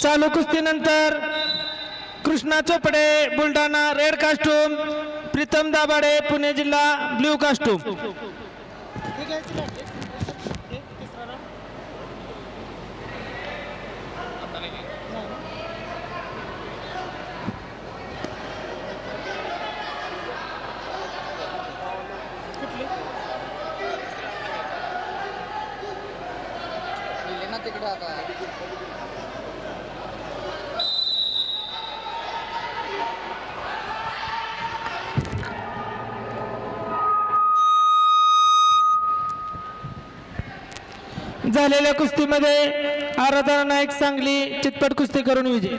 चालू कुस्तीनंतर Krishna Chopde Buldhana red costume Pritam Dabhade Pune जिल्हा ब्ल्यू कास्टूम. तिकडे आता झालेल्या कुस्तीमध्ये आराधना नाईक सांगली चितपट कुस्ती करून विजय.